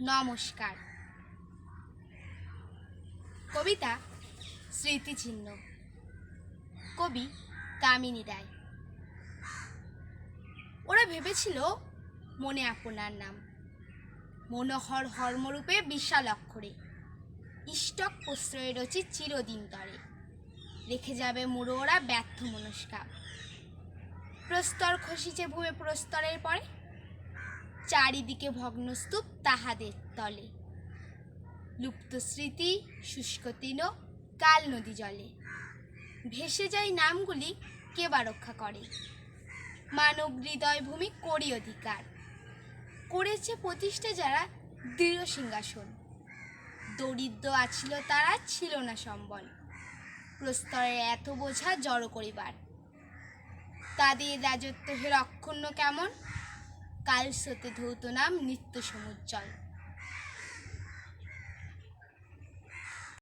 নমস্কার। কবিতা স্মৃতিচিহ্ন। কবি কামিনী রায়। ওরা ভেবেছিল মনে আপনার নাম। মনোহর হর্মরূপে বিশাল অক্ষরে। ইষ্টক প্রশ্রয় রচি চিরদিন তরে। রেখে যাবে মুড়ো ওরা ব্যর্থ মনস্কা প্রস্তর খসিছে ভূমে প্রস্তরের পরে। চারিদিকে ভগ্নস্তূপ তাহাদের তলে। লুপ্ত স্মৃতি শুষ্ক তৃণ, কাল নদী জলে। ভেসে যায় নামগুলি কে বা রক্ষা করে? মানব হৃদয় ভূমি করি অধিকার? করেছে প্রতিষ্ঠা যারা দৃঢ় সিংহাসন। দরিদ্র আছিল তারা, ছিল না সম্বল। প্রস্তরে এত বোঝা জড়ো করিবার। তাদের রাজত্ব হের অক্ষুণ্ণ কেমন? কাল স্রোতে ধৌত নাম নিত্য সমুজ্জ্বল